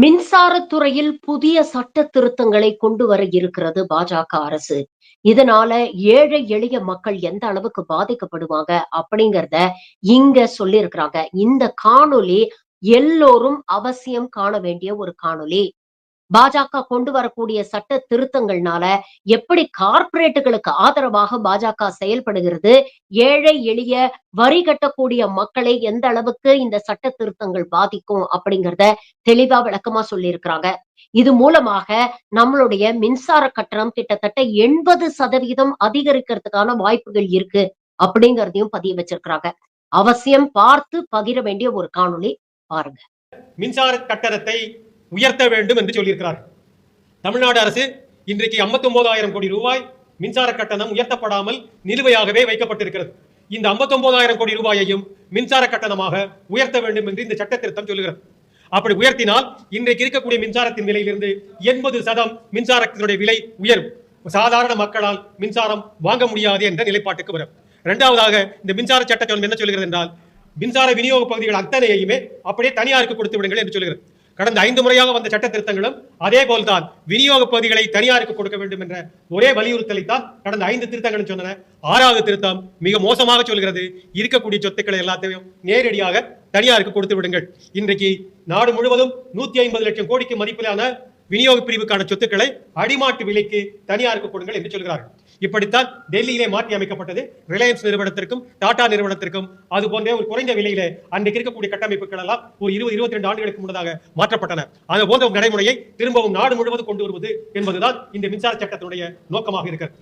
மின்சாரத்துறையில் புதிய சட்ட திருத்தங்களை கொண்டு வர இருக்கிறது பாஜக அரசு. இதனால ஏழை எளிய மக்கள் எந்த அளவுக்கு பாதிக்கப்படுவாங்க அப்படிங்கறத இங்க சொல்லியிருக்கிறாங்க. இந்த காணொலி எல்லோரும் அவசியம் காண வேண்டிய ஒரு காணொலி பாஜக கொண்டு வரக்கூடிய சட்ட திருத்தங்கள்னால எப்படி கார்பரேட்டுகளுக்கு ஆதரவாக பாஜக செயல்படுகிறது? ஏழை எளிய வரி கட்டக்கூடிய மக்களை எந்த அளவுக்கு இந்த சட்ட திருத்தங்கள் பாதிக்கும் அப்படிங்கறத தெளிவா விளக்கமா சொல்லியிருக்கிறாங்க. இது மூலமாக நம்மளுடைய மின்சார கட்டணம் கிட்டத்தட்ட எண்பது சதவீதம் அதிகரிக்கிறதுக்கான வாய்ப்புகள் இருக்கு அப்படிங்கறதையும் பதிய வச்சிருக்கிறாங்க. அவசியம் பார்த்து பகிர வேண்டிய ஒரு காணொளி பாருங்க. மின்சார கட்டணத்தை உயர்த்த வேண்டும் என்று சொல்லியிருக்கிறார் தமிழ்நாடு அரசு இன்றைக்கு 59000 கோடி ரூபாய் மின்சார கட்டணம் உயர்த்தப்படாமல் நிலுவையாகவே வைக்கப்பட்டிருக்கிறது. இந்த 59000 கோடி ரூபாயையும் மின்சார கட்டணமாக உயர்த்த வேண்டும் என்று இந்த சட்ட திருத்தம் சொல்லுகிறது. அப்படி உயர்த்தினால் இன்றைக்கு இருக்கக்கூடிய மின்சாரத்தின் விலையிலிருந்து எண்பது சதம் மின்சாரத்தினுடைய விலை உயரும். சாதாரண மக்களால் மின்சாரம் வாங்க முடியாது என்ற நிலைப்பாட்டுக்கு வரும். இரண்டாவதாக இந்த மின்சார சட்டம் என்ன சொல்கிறது என்றால் மின்சார விநியோக பகுதிகள் அத்தனையுமே அப்படியே தனியாருக்கு கொடுத்து விடுங்கள் என்று சொல்கிறது கடந்த ஐந்து முறையாக வந்த சட்ட திருத்தங்களும் அதே போல்தான் விநியோக பகுதிகளை தனியாருக்கு கொடுக்க வேண்டும் என்ற ஒரே வலியுறுத்தலை தான் கடந்த ஐந்து திருத்தங்களும் சொன்னன. ஆறாவது திருத்தம் மிக மோசமாக சொல்கிறது. இருக்கக்கூடிய சொத்துக்களை எல்லாத்தையும் நேரடியாக தனியாருக்கு கொடுத்து விடுங்கள். இன்றைக்கு நாடு முழுவதும் நூத்தி ஐம்பது லட்சம் கோடிக்கு மதிப்பிலான விநியோக பிரிவுக்கான சொத்துக்களை அடிமாட்டு விலைக்கு தனியாருக்கு கொடுங்கள் என்று சொல்கிறார்கள். இப்படித்தான் டெல்லியிலே மாற்றி அமைக்கப்பட்டது. ரிலையன்ஸ் நிறுவனத்திற்கும் டாடா நிறுவனத்திற்கும் அது போன்ற ஒரு குறைந்த விலையில அன்றைக்கு இருக்கக்கூடிய கட்டமைப்புகள் எல்லாம் ஒரு இருபது இருபத்தி ரெண்டு ஆண்டுகளுக்கு முன்னதாக மாற்றப்பட்டன. அது போன்ற ஒரு நடைமுறையை திரும்பவும் நாடு முழுவதும் கொண்டு வருவது என்பதுதான் இந்த மின்சார சட்டத்தினுடைய நோக்கமாக இருக்கிறது.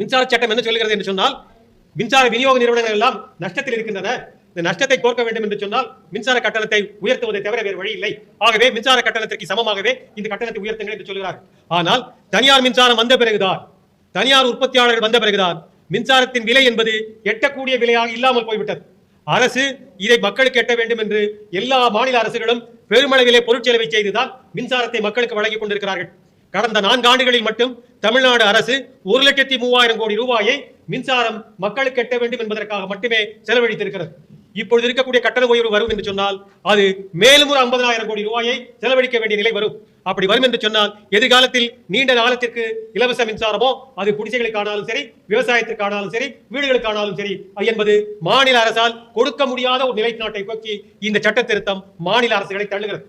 மின்சார சட்டம் என்ன சொல்கிறது என்று சொன்னால் மின்சார விநியோக நிறுவனங்கள் எல்லாம் நஷ்டத்தில் இருக்கின்றன. இந்த நஷ்டத்தை கோர்க்க வேண்டும் என்று சொன்னால் மின்சார கட்டணத்தை உயர்த்துவதை தவிர வேறு வழி இல்லை ஆகவே மின்சார கட்டணத்திற்கு சமமாகவே இந்த கட்டணத்தை உயர்த்துங்கள் என்று சொல்கிறார். ஆனால் தனியார் மின்சாரம் வந்த பிறகுதான் தனியார் உற்பத்தியாளர்கள் வந்த பிறகுதான் மின்சாரத்தின் விலை என்பது எட்டக்கூடிய விலையாக இல்லாமல் போய்விட்டது. அரசு இதை மக்களுக்கு எட்ட வேண்டும் என்று எல்லா மாநில அரசுகளும் பெருமளவிலே பொருட்செலவை செய்துதான் மின்சாரத்தை மக்களுக்கு வழங்கிக் கொண்டிருக்கிறார்கள். கடந்த நான்கு ஆண்டுகளில் மட்டும் தமிழ்நாடு அரசு ஒரு லட்சத்தி மூவாயிரம் கோடி ரூபாயை மின்சாரம் மக்களுக்கு எட்ட வேண்டும் என்பதற்காக மட்டுமே செலவழித்திருக்கிறது. இப்பொழுது இருக்கக்கூடிய கட்டண உயர்வு வரும் என்று சொன்னால் அது மேலும் ஒரு ஐம்பதாயிரம் கோடி ரூபாயை செலவழிக்க வேண்டிய நிலை வரும். அப்படி வரும் என்று சொன்னால் எதிர்காலத்தில் நீண்ட காலத்திற்கு இலவச மின்சாரமோ அது குடிசைகளுக்கானாலும் சரி விவசாயத்திற்கானாலும் சரி வீடுகளுக்கானாலும் சரி என்பது மாநில அரசால் கொடுக்க முடியாத ஒரு நிலைநாட்டை நோக்கி இந்த சட்ட திருத்தம் மாநில அரசுகளை தள்ளுகிறது.